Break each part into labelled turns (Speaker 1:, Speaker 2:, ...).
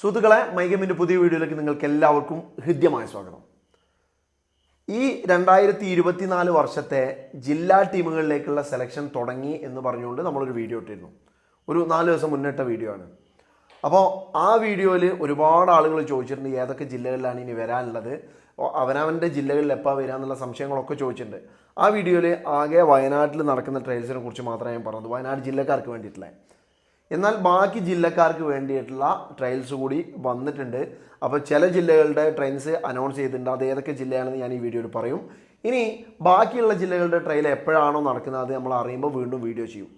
Speaker 1: സുഹൃത്തുക്കളെ മൈഗമിന്റെ പുതിയ വീഡിയോയിലേക്ക് നിങ്ങൾക്ക് എല്ലാവർക്കും ഹൃദ്യമായ സ്വാഗതം. ഈ രണ്ടായിരത്തി ഇരുപത്തിനാല് വർഷത്തെ ജില്ലാ ടീമുകളിലേക്കുള്ള സെലക്ഷൻ തുടങ്ങി എന്ന് പറഞ്ഞുകൊണ്ട് നമ്മളൊരു വീഡിയോ ഇട്ടിരുന്നു. ഒരു നാല് ദിവസം മുന്നിട്ട വീഡിയോ ആണ്. അപ്പോൾ ആ വീഡിയോയിൽ ഒരുപാട് ആളുകൾ ചോദിച്ചിട്ടുണ്ട് ഏതൊക്കെ ജില്ലകളിലാണ് ഇനി വരാനുള്ളത്? അവനവന്റെ ജില്ലകളിൽ എപ്പോൾ വരിക എന്നുള്ള സംശയങ്ങളൊക്കെ ചോദിച്ചിട്ടുണ്ട്. ആ വീഡിയോയിൽ ആകെ വയനാട്ടിൽ നടക്കുന്ന ട്രയൽസിനെ കുറിച്ച് മാത്രമേ ഞാൻ പറഞ്ഞത് വയനാട് ജില്ലക്കാർക്ക് വേണ്ടിയിട്ടുള്ള എന്നാൽ ബാക്കി ജില്ലക്കാർക്ക് വേണ്ടിയിട്ടുള്ള ട്രയൽസ് കൂടി വന്നിട്ടുണ്ട്. അപ്പോൾ ചില ജില്ലകളുടെ ട്രെയിൻസ് അനൗൺസ് ചെയ്തിട്ടുണ്ട്. അത് ഏതൊക്കെ ജില്ലയാണെന്ന് ഞാൻ ഈ വീഡിയോയിൽ പറയും. ഇനി ബാക്കിയുള്ള ജില്ലകളുടെ ട്രയൽ എപ്പോഴാണോ നടക്കുന്നത് അത് നമ്മൾ അറിയുമ്പോൾ വീണ്ടും വീഡിയോ ചെയ്യും.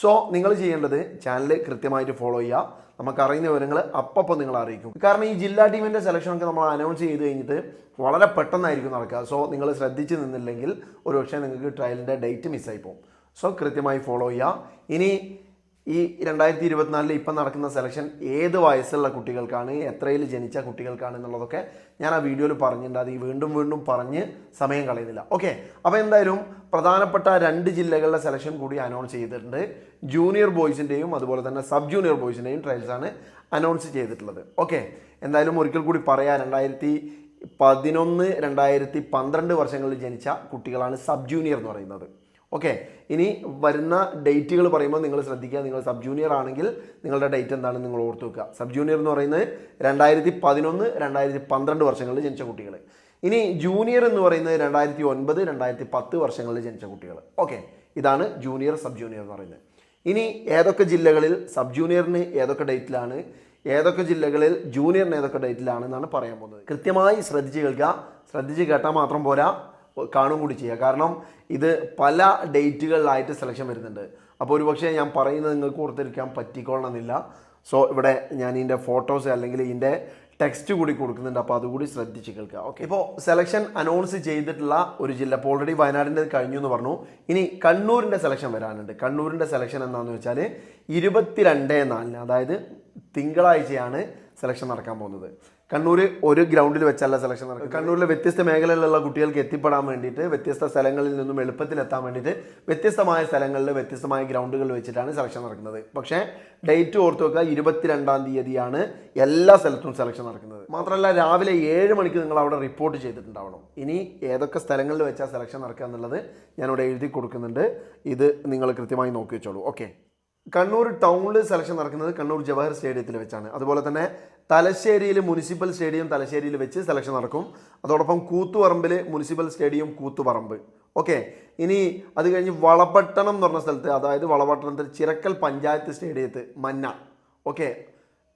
Speaker 1: സോ നിങ്ങൾ ചെയ്യേണ്ടത് ചാനൽ കൃത്യമായിട്ട് ഫോളോ ചെയ്യുക. നമുക്ക് അറിയുന്ന വിവരങ്ങൾ അപ്പം നിങ്ങൾ അറിയിക്കും. കാരണം ഈ ജില്ലാ ടീമിന്റെ സെലക്ഷനൊക്കെ നമ്മൾ അനൗൺസ് ചെയ്ത് കഴിഞ്ഞിട്ട് വളരെ പെട്ടെന്നായിരിക്കും നടക്കുക. സോ നിങ്ങൾ ശ്രദ്ധിച്ച് നിന്നില്ലെങ്കിൽ ഒരുപക്ഷെ നിങ്ങൾക്ക് ട്രയലിന്റെ ഡേറ്റ് മിസ്സായി പോകും. സോ കൃത്യമായി ഫോളോ ചെയ്യുക. ഇനി ഈ രണ്ടായിരത്തി ഇരുപത്തിനാലിൽ ഇപ്പം നടക്കുന്ന സെലക്ഷൻ ഏത് വയസ്സുള്ള കുട്ടികൾക്കാണ് എത്രയിൽ ജനിച്ച കുട്ടികൾക്കാണ് എന്നുള്ളതൊക്കെ ഞാൻ ആ വീഡിയോയിൽ പറഞ്ഞിട്ടുണ്ട്. അത് വീണ്ടും വീണ്ടും പറഞ്ഞ് സമയം കളയുന്നില്ല. ഓക്കെ അപ്പോൾ എന്തായാലും പ്രധാനപ്പെട്ട രണ്ട് ജില്ലകളിലെ സെലക്ഷൻ കൂടി അനൗൺസ് ചെയ്തിട്ടുണ്ട്. ജൂനിയർ ബോയ്സിന്റെയും അതുപോലെ തന്നെ സബ് ജൂനിയർ ബോയ്സിന്റെയും ട്രയൽസാണ് അനൗൺസ് ചെയ്തിട്ടുള്ളത്. ഓക്കെ എന്തായാലും ഒരിക്കൽ കൂടി പറയാം രണ്ടായിരത്തി പതിനൊന്ന് രണ്ടായിരത്തി പന്ത്രണ്ട് വർഷങ്ങളിൽ ജനിച്ച കുട്ടികളാണ് സബ് ജൂനിയർ എന്ന് പറയുന്നത്. ഓക്കെ ഇനി വരുന്ന ഡേറ്റുകൾ പറയുമ്പോൾ നിങ്ങൾ ശ്രദ്ധിക്കുക. നിങ്ങൾ സബ് ജൂനിയർ ആണെങ്കിൽ നിങ്ങളുടെ ഡേറ്റ് എന്താണെന്ന് നിങ്ങൾ ഓർത്ത് വെക്കുക. സബ് ജൂനിയർ എന്ന് പറയുന്നത് രണ്ടായിരത്തി പതിനൊന്ന് രണ്ടായിരത്തി പന്ത്രണ്ട് വർഷങ്ങളിൽ ജനിച്ച കുട്ടികൾ. ഇനി ജൂനിയർ എന്ന് പറയുന്നത് രണ്ടായിരത്തി ഒൻപത് രണ്ടായിരത്തി പത്ത് വർഷങ്ങളിൽ ജനിച്ച കുട്ടികൾ. ഓക്കെ ഇതാണ് ജൂനിയർ സബ് ജൂനിയർ എന്ന് പറയുന്നത്. ഇനി ഏതൊക്കെ ജില്ലകളിൽ സബ് ജൂനിയറിന് ഏതൊക്കെ ഡേറ്റിലാണ് ഏതൊക്കെ ജില്ലകളിൽ ജൂനിയറിന് ഏതൊക്കെ ഡേറ്റിലാണ് എന്നാണ് പറയാൻ പോകുന്നത്. കൃത്യമായി ശ്രദ്ധിച്ച് കേൾക്കുക. ശ്രദ്ധിച്ച് കേട്ടാൽ മാത്രം പോരാ. കാണും കൂടി ചെയ്യുക കാരണം ഇത് പല ഡേറ്റുകളിലായിട്ട് സെലക്ഷൻ വരുന്നുണ്ട്. അപ്പോൾ ഒരുപക്ഷെ ഞാൻ പറയുന്നത് നിങ്ങൾക്ക് ഓർത്തിരിക്കാൻ പറ്റിക്കൊള്ളണമെന്നില്ല. സോ ഇവിടെ ഞാൻ ഇതിന്റെ ഫോട്ടോസ് അല്ലെങ്കിൽ ഇതിന്റെ ടെക്സ്റ്റ് കൂടി കൊടുക്കുന്നുണ്ട്. അപ്പോൾ അതുകൂടി ശ്രദ്ധിച്ച് കേൾക്കുക. ഓക്കെ ഇപ്പോൾ സെലക്ഷൻ അനൗൺസ് ചെയ്തിട്ടുള്ള ഒരു ജില്ല ഇപ്പോൾ ഓൾറെഡി വയനാടിന്റെ കഴിഞ്ഞു എന്ന് പറഞ്ഞു. ഇനി കണ്ണൂരിന്റെ സെലക്ഷൻ വരാനുണ്ട്. കണ്ണൂരിന്റെ സെലക്ഷൻ എന്താണെന്ന് വെച്ചാൽ ഇരുപത്തിരണ്ട് നാലിന് അതായത് തിങ്കളാഴ്ചയാണ് സെലക്ഷൻ നടക്കാൻ പോകുന്നത്. കണ്ണൂർ ഒരു ഗ്രൗണ്ടിൽ വെച്ചല്ല സെലക്ഷൻ നടക്കുന്നത്. കണ്ണൂരിലെ വ്യത്യസ്ത മേഖലകളിലുള്ള കുട്ടികൾക്ക് എത്തിപ്പെടാൻ വേണ്ടിയിട്ട് വ്യത്യസ്ത സ്ഥലങ്ങളിൽ നിന്നും എളുപ്പത്തിൽ എത്താൻ വേണ്ടിയിട്ട് വ്യത്യസ്തമായ സ്ഥലങ്ങളിൽ വ്യത്യസ്തമായ ഗ്രൗണ്ടുകളിൽ വെച്ചിട്ടാണ് സെലക്ഷൻ നടക്കുന്നത്. പക്ഷേ ഡേറ്റ് ഓർത്ത് വെക്കുക ഇരുപത്തിരണ്ടാം തീയതിയാണ് എല്ലാ സ്ഥലത്തും സെലക്ഷൻ നടക്കുന്നത്. മാത്രമല്ല രാവിലെ ഏഴ് മണിക്ക് നിങ്ങൾ അവിടെ റിപ്പോർട്ട് ചെയ്തിട്ടുണ്ടാവണം. ഇനി ഏതൊക്കെ സ്ഥലങ്ങളിൽ വെച്ചാൽ സെലക്ഷൻ നടക്കുക എന്നുള്ളത് ഞാനിവിടെ എഴുതി കൊടുക്കുന്നുണ്ട്. ഇത് നിങ്ങൾ കൃത്യമായി നോക്കി വെച്ചോളൂ. ഓക്കെ കണ്ണൂർ ടൗണിൽ സെലക്ഷൻ നടക്കുന്നത് കണ്ണൂർ ജവഹർ സ്റ്റേഡിയത്തിൽ വെച്ചാണ്. അതുപോലെ തന്നെ തലശ്ശേരിയിൽ മുനിസിപ്പൽ സ്റ്റേഡിയം തലശ്ശേരിയിൽ വെച്ച് സെലക്ഷൻ നടക്കും. അതോടൊപ്പം കൂത്തുപറമ്പിൽ മുനിസിപ്പൽ സ്റ്റേഡിയം കൂത്തുപറമ്പ്. ഓക്കെ. ഇനി അത് കഴിഞ്ഞ് വളപട്ടണം എന്ന് പറഞ്ഞ സ്ഥലത്ത് അതായത് വളപട്ടണത്തിൽ ചിറക്കൽ പഞ്ചായത്ത് സ്റ്റേഡിയത്ത് മന്ന. ഓക്കെ.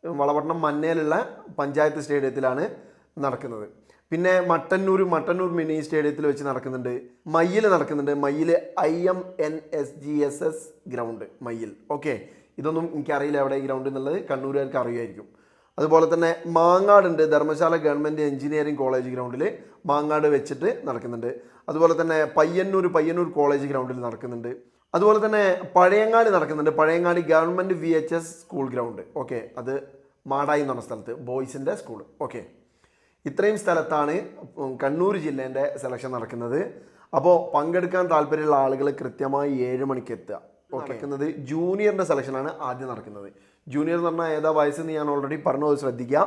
Speaker 1: വളപട്ടണം മന്നയിലുള്ള പഞ്ചായത്ത് സ്റ്റേഡിയത്തിലാണ് നടക്കുന്നത്. പിന്നെ മട്ടന്നൂർ മട്ടന്നൂർ മിനി സ്റ്റേഡിയത്തിൽ വെച്ച് നടക്കുന്നുണ്ട്. മയ്യിൽ നടക്കുന്നുണ്ട്. Mayyil I M N S G S S ground. Mayyil. Okay. ഇതൊന്നും എനിക്കറിയില്ല എവിടെ ഈ ഗ്രൗണ്ട് എന്നുള്ളത്. കണ്ണൂരുകാർക്ക് അറിയുമായിരിക്കും. അതുപോലെ തന്നെ മാങ്ങാടുണ്ട്. ധർമ്മശാല ഗവൺമെന്റ് എഞ്ചിനീയറിംഗ് കോളേജ് ഗ്രൗണ്ടിൽ മാങ്ങാട് വെച്ചിട്ട് നടക്കുന്നുണ്ട്. അതുപോലെ തന്നെ പയ്യന്നൂർ പയ്യന്നൂർ കോളേജ് ഗ്രൗണ്ടിൽ നടക്കുന്നുണ്ട്. അതുപോലെ തന്നെ പഴയങ്ങാടി നടക്കുന്നുണ്ട്. Pazhayangadi government V H S school ground. Okay അത് മാടായി എന്ന് പറഞ്ഞ സ്ഥലത്ത് ബോയ്സിന്റെ സ്കൂൾ. ഓക്കെ ഇത്രയും സ്ഥലത്താണ് കണ്ണൂർ ജില്ലേന്റെ സെലക്ഷൻ നടക്കുന്നത്. അപ്പോൾ പങ്കെടുക്കാൻ താല്പര്യമുള്ള ആളുകൾ കൃത്യമായി ഏഴ് മണിക്ക് എത്തുക. നടക്കുന്നത് ജൂനിയറിന്റെ സെലക്ഷനാണ് ആദ്യം നടക്കുന്നത്. ജൂനിയർ എന്ന് പറഞ്ഞാൽ ഏതാ വയസ്സെന്ന് ഞാൻ ഓൾറെഡി പറഞ്ഞത് ശ്രദ്ധിക്കുക.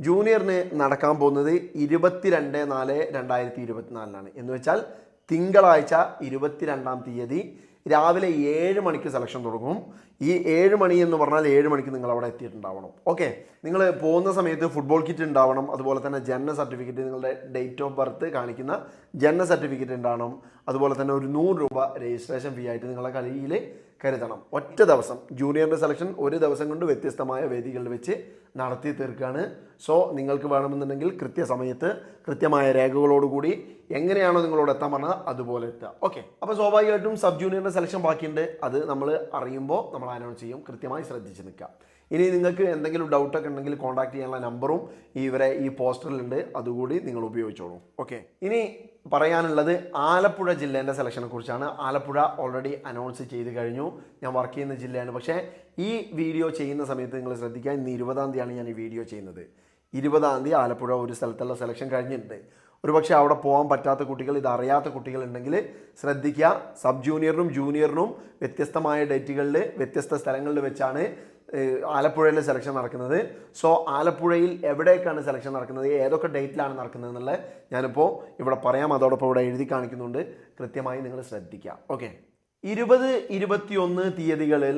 Speaker 1: ജൂനിയറിന് നടക്കാൻ പോകുന്നത് ഇരുപത്തിരണ്ട് നാല് രണ്ടായിരത്തി ഇരുപത്തിനാലിനാണ്. എന്ന് വെച്ചാൽ തിങ്കളാഴ്ച ഇരുപത്തിരണ്ടാം തീയതി രാവിലെ ഏഴ് മണിക്ക് സെലക്ഷൻ തുടങ്ങും. ഈ ഏഴ് മണി എന്ന് പറഞ്ഞാൽ ഏഴ് മണിക്ക് നിങ്ങൾ അവിടെ എത്തിയിട്ടുണ്ടാവണം. ഓക്കെ നിങ്ങൾ പോകുന്ന സമയത്ത് ഫുട്ബോൾ കിറ്റ് ഉണ്ടാവണം. അതുപോലെ തന്നെ ജനന സർട്ടിഫിക്കറ്റ് നിങ്ങളുടെ ഡേറ്റ് ഓഫ് ബർത്ത് കാണിക്കുന്ന ജനന സർട്ടിഫിക്കറ്റ് ഉണ്ടാവണം. അതുപോലെ തന്നെ ഒരു നൂറ് രൂപ രജിസ്ട്രേഷൻ ഫീ ആയിട്ട് നിങ്ങളെ കയ്യിൽ കരുതണം. ഒറ്റ ദിവസം ജൂനിയറിന്റെ സെലക്ഷൻ ഒരു ദിവസം കൊണ്ട് വ്യത്യസ്തമായ വേദികളിൽ വെച്ച് നടത്തി തീർക്കുകയാണ് സോ നിങ്ങൾക്ക് വേണമെന്നുണ്ടെങ്കിൽ കൃത്യസമയത്ത് കൃത്യമായ രേഖകളോടുകൂടി എങ്ങനെയാണോ നിങ്ങളോട് എത്താൻ പറഞ്ഞത് അതുപോലെ എത്തുക. ഓക്കെ അപ്പോൾ സ്വാഭാവികമായിട്ടും സബ് ജൂനിയറിന്റെ സെലക്ഷൻ ബാക്കിയുണ്ട്. അത് നമ്മൾ അറിയുമ്പോൾ നമ്മൾ അനൗൺസ് ചെയ്യും. കൃത്യമായി ശ്രദ്ധിച്ച് നിൽക്കുക ഇനി നിങ്ങൾക്ക് എന്തെങ്കിലും ഡൗട്ടൊക്കെ ഉണ്ടെങ്കിൽ കോൺടാക്ട് ചെയ്യാനുള്ള നമ്പറും ഇവരെ ഈ പോസ്റ്ററിലുണ്ട് അതുകൂടി നിങ്ങൾ ഉപയോഗിച്ചോളൂ. ഓക്കെ ഇനി പറയാനുള്ളത് ആലപ്പുഴ ജില്ലേന്റെ സെലക്ഷനെ കുറിച്ചാണ്. ആലപ്പുഴ ഓൾറെഡി അനൗൺസ് ചെയ്ത് കഴിഞ്ഞു. ഞാൻ വർക്ക് ചെയ്യുന്ന ജില്ലയാണ്. പക്ഷേ ഈ വീഡിയോ ചെയ്യുന്ന സമയത്ത് നിങ്ങൾ ശ്രദ്ധിക്കുക ഇന്ന് ഇരുപതാം തീയതിയാണ് ഞാൻ ഈ വീഡിയോ ചെയ്യുന്നത്. ഇരുപതാം തീയതി ആലപ്പുഴ ഒരു സ്ഥലത്തുള്ള സെലക്ഷൻ കഴിഞ്ഞിട്ടുണ്ട്. ഒരുപക്ഷെ അവിടെ പോകാൻ പറ്റാത്ത കുട്ടികൾ ഇത് അറിയാത്ത കുട്ടികൾ ഉണ്ടെങ്കിൽ ശ്രദ്ധിക്കുക. സബ് ജൂനിയറിനും ജൂനിയറിനും വ്യത്യസ്തമായ ഡേറ്റുകളിൽ വ്യത്യസ്ത സ്ഥലങ്ങളിൽ വെച്ചാണ് ആലപ്പുഴയിലെ സെലക്ഷൻ നടക്കുന്നത്. സോ ആലപ്പുഴയിൽ എവിടേക്കാണ് സെലക്ഷൻ നടക്കുന്നത്? ഏതൊക്കെ ഡേറ്റിലാണ് നടക്കുന്നത് എന്നുള്ളത് ഞാനിപ്പോൾ ഇവിടെ പറയാം. അതോടൊപ്പം ഇവിടെ എഴുതി കാണിക്കുന്നുണ്ട്. കൃത്യമായി നിങ്ങൾ ശ്രദ്ധിക്കുക. ഓക്കെ ഇരുപത് ഇരുപത്തിയൊന്ന് തീയതികളിൽ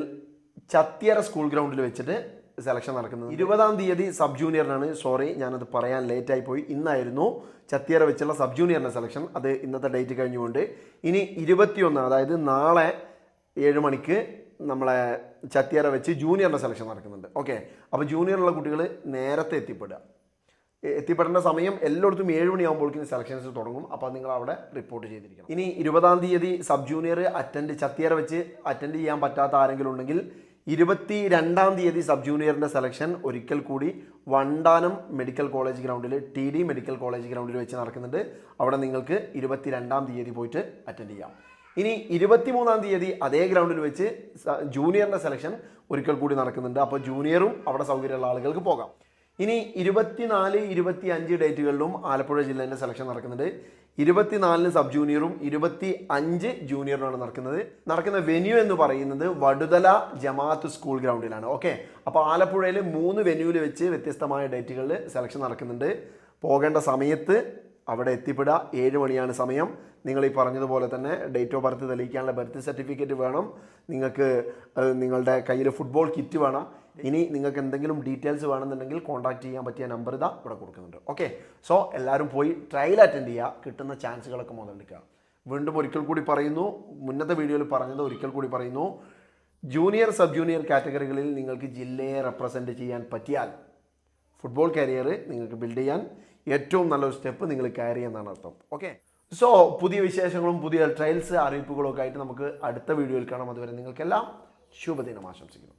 Speaker 1: ചത്തിയറ സ്കൂൾ ഗ്രൗണ്ടിൽ വെച്ചിട്ട് സെലക്ഷൻ നടക്കുന്നത്? ഇരുപതാം തീയതി സബ് ജൂനിയറിനാണ് സോറി ഞാനത് പറയാൻ ലേറ്റായി പോയി. ഇന്നായിരുന്നു ചത്തിയറ വെച്ചുള്ള സബ് ജൂനിയറിന്റെ സെലക്ഷൻ അത് ഇന്നത്തെ ഡേറ്റ് കഴിഞ്ഞുകൊണ്ട്. ഇനി ഇരുപത്തിയൊന്ന് അതായത് നാളെ ഏഴ് മണിക്ക് നമ്മളെ ചത്തിയറ വെച്ച് ജൂനിയറിന്റെ സെലക്ഷൻ നടക്കുന്നുണ്ട്. ഓക്കെ അപ്പോൾ ജൂനിയറുള്ള കുട്ടികൾ നേരത്തെ എത്തിപ്പെടുക. എത്തിപ്പെടേണ്ട സമയം എല്ലായിടത്തും ഏഴ് മണിയാകുമ്പോഴേക്കും സെലക്ഷൻസ് തുടങ്ങും. അപ്പോൾ നിങ്ങൾ അവിടെ റിപ്പോർട്ട് ചെയ്തിരിക്കണം. ഇനി ഇരുപതാം തീയതി സബ് ജൂനിയർ അറ്റൻഡ് ചത്തിയറ വെച്ച് അറ്റൻഡ് ചെയ്യാൻ പറ്റാത്ത ആരെങ്കിലും ഉണ്ടെങ്കിൽ ഇരുപത്തി രണ്ടാം തീയതി സബ് ജൂനിയറിന്റെ സെലക്ഷൻ ഒരിക്കൽ കൂടി വണ്ടാനം മെഡിക്കൽ കോളേജ് ഗ്രൗണ്ടിൽ ടി ഡി മെഡിക്കൽ കോളേജ് ഗ്രൗണ്ടിൽ വെച്ച് നടക്കുന്നുണ്ട്. അവിടെ നിങ്ങൾക്ക് ഇരുപത്തി രണ്ടാം തീയതി പോയിട്ട് അറ്റൻഡ് ചെയ്യാം. ഇനി ഇരുപത്തിമൂന്നാം തീയതി അതേ ഗ്രൗണ്ടിൽ വെച്ച് ജൂനിയറിന്റെ സെലക്ഷൻ ഒരിക്കൽ കൂടി നടക്കുന്നുണ്ട്. അപ്പോൾ ജൂനിയറും അവിടെ സൗകര്യമുള്ള ആളുകൾക്ക് പോകാം. ഇനി ഇരുപത്തിനാല് ഇരുപത്തി അഞ്ച് ഡേറ്റുകളിലും ആലപ്പുഴ ജില്ലേന്റെ സെലക്ഷൻ നടക്കുന്നുണ്ട്. ഇരുപത്തിനാലിന് സബ് ജൂനിയറും ഇരുപത്തി അഞ്ച് ജൂനിയറുമാണ് നടക്കുന്നത്. നടക്കുന്ന വെന്യൂ എന്ന് പറയുന്നത് വടുതല ജമാഅത്ത് സ്കൂൾ ഗ്രൗണ്ടിലാണ്. ഓക്കെ അപ്പോൾ ആലപ്പുഴയിൽ മൂന്ന് വെന്യൂവിൽ വെച്ച് വ്യത്യസ്തമായ ഡേറ്റുകളിൽ സെലക്ഷൻ നടക്കുന്നുണ്ട്. പോകേണ്ട സമയത്ത് അവിടെ എത്തിപ്പെടുക. ഏഴ് മണിയാണ് സമയം. നിങ്ങൾ ഈ പറഞ്ഞതുപോലെ തന്നെ ഡേറ്റ് ഓഫ് ബർത്ത് തെളിയിക്കാനുള്ള ബർത്ത് സർട്ടിഫിക്കറ്റ് വേണം. നിങ്ങൾക്ക് നിങ്ങളുടെ കയ്യിൽ ഫുട്ബോൾ കിറ്റ് വേണം. ഇനി നിങ്ങൾക്ക് എന്തെങ്കിലും ഡീറ്റെയിൽസ് വേണമെന്നുണ്ടെങ്കിൽ കോൺടാക്ട് ചെയ്യാൻ പറ്റിയ നമ്പർ ഇതാ ഇവിടെ കൊടുക്കുന്നുണ്ട്. ഓക്കെ സോ എല്ലാവരും പോയി ട്രയൽ അറ്റൻഡ് ചെയ്യുക. കിട്ടുന്ന ചാൻസുകളൊക്കെ മുതലെടുക്കുക. വീണ്ടും ഒരിക്കൽ കൂടി പറയുന്നു. മുന്നത്തെ വീഡിയോയിൽ പറഞ്ഞത് ഒരിക്കൽ കൂടി പറയുന്നു. ജൂനിയർ സബ് ജൂനിയർ കാറ്റഗറികളിൽ നിങ്ങൾക്ക് ജില്ലയെ റെപ്രസെന്റ് ചെയ്യാൻ പറ്റിയാൽ ഫുട്ബോൾ കരിയർ നിങ്ങൾക്ക് ബിൽഡ് ചെയ്യാൻ ഏറ്റവും നല്ലൊരു സ്റ്റെപ്പ് നിങ്ങൾ കയറി എന്നാണ് അർത്ഥം. ഓക്കെ സോ പുതിയ വിശേഷങ്ങളും പുതിയ ട്രയൽസ് അറിയിപ്പുകളും ഒക്കെ ആയിട്ട് നമുക്ക് അടുത്ത വീഡിയോയിൽ കാണാം. അതുവരെ നിങ്ങൾക്കെല്ലാം ശുഭദിനം ആശംസിക്കുന്നു.